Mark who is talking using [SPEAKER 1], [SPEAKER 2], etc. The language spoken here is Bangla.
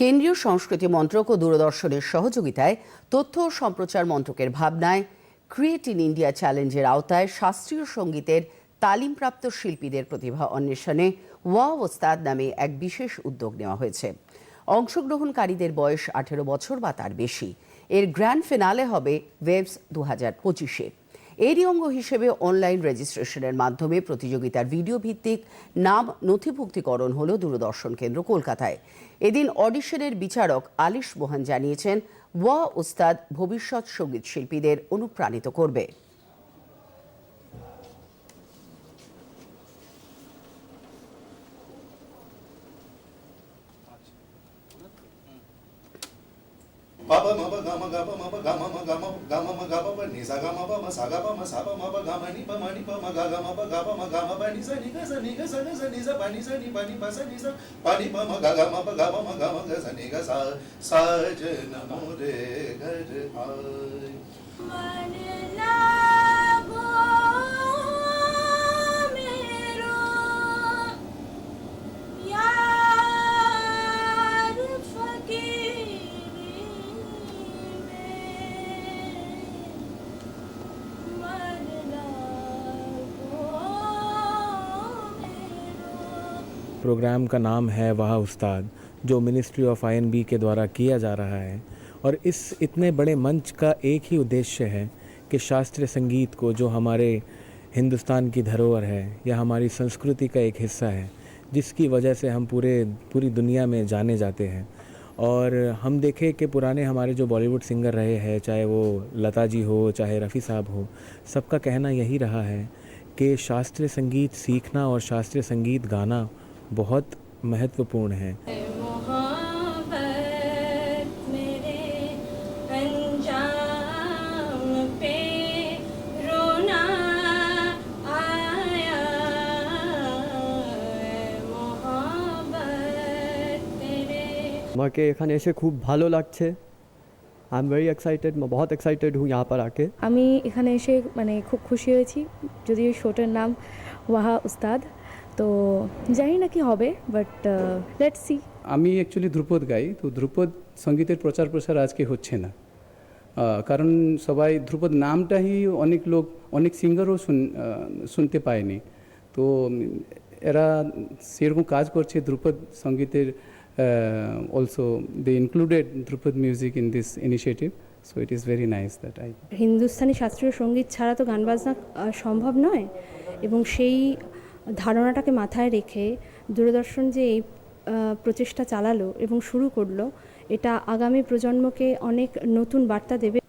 [SPEAKER 1] কেন্দ্রীয় সংস্কৃতি মন্ত্রক ও দূরদর্শনের সহযোগিতায় তথ্য ও সম্প্রচার মন্ত্রকের ভাবনায় ক্রিয়েট ইন ইন্ডিয়া চ্যালেঞ্জের আওতায় শাস্ত্রীয় সঙ্গীতের তালিমপ্রাপ্ত শিল্পীদের প্রতিভা অন্বেষণে ওয়া ওস্তাদ নামে এক বিশেষ উদ্যোগ নেওয়া হয়েছে। অংশগ্রহণকারীদের বয়স আঠেরো বছর বা তার বেশি। এর গ্র্যান্ড ফিনালে হবে ওয়েবস দু হাজার পঁচিশে। এরই অঙ্গ হিসেবে অনলাইন রেজিস্ট্রেশনের মাধ্যমে প্রতিযোগিতার ভিডিও ভিত্তিক নাম নথিভুক্তিকরণ হল দূরদর্শন কেন্দ্র কলকাতায়। এদিন অডিশনের বিচারক আলিশ মোহান জানিয়েছেন, ওয়া উস্তাদ ভবিষ্যৎ সংগীত শিল্পীদের অনুপ্রাণিত করবে।
[SPEAKER 2] Baba mama gama pa mama gama gama pa ma gama ga sa ga sa ga pa ma sa pa ma pa ga ma mama pa ma ni pa ma ga ga sa
[SPEAKER 3] sa sa je ai
[SPEAKER 4] programme का नाम है वाह उस्ताद, जो मिनिस्ट्री ऑफ़ आईएनबी के द्वारा किया जा रहा है। और इस इतने बड़े मंच का एक ही उद्देश्य है कि शास्त्रीय संगीत को, जो हमारे हिंदुस्तान की धरोहर है या हमारी संस्कृति का एक हिस्सा है, जिसकी वजह से हम पूरे, पूरी दुनिया में जाने जाते हैं। और हम देखें कि पुराने हमारे जो बॉलीवुड सिंगर रहे हैं, चाहे वो लता जी हो, चाहे रफ़ी साहब हो, सबका कहना यही रहा है कि शास्त्रीय संगीत सीखना और शास्त्रीय संगीत गाना बहुत महत्वपूर्ण है
[SPEAKER 3] मोहब्बत मेरे अंजाम पे रोना आया मोहब्बत तेरे
[SPEAKER 5] আমাকে এখানে এসে খুব ভালো লাগছে আই এম ভেরি এক্সাইটেড বহুত এক্সাইটেড হুঁ यहाँ पर आके
[SPEAKER 6] আমি এখানে এসে মানে খুব খুশি হয়েছি যদিও এই শোটার নাম ওয়াহা উস্তাদ তো জানি না কি হবে বাট লেট সি
[SPEAKER 7] আমি অ্যাকচুয়ালি ধ্রুপদ গাই তো ধ্রুপদ সঙ্গীতের প্রচার প্রসার আজকে হচ্ছে না। কারণ সবাই ধ্রুপদ নামটাই অনেক লোক অনেক সিঙ্গারও শুন শুনতে পায়নি। তো এরা সেরকম কাজ করছে ধ্রুপদ সঙ্গীতের also they included dhrupad music in this initiative so it is very nice that I
[SPEAKER 6] Hindustani শাস্ত্রীয় সংগীত ছাড়া তো গান বাজনা সম্ভব নয়। এবং সেই ধারণাটাকে মাথায় রেখে দূরদর্শন যে এই প্রচেষ্টা চালালো এবং শুরু করল, এটা আগামী প্রজন্মকে অনেক নতুন বার্তা দেবে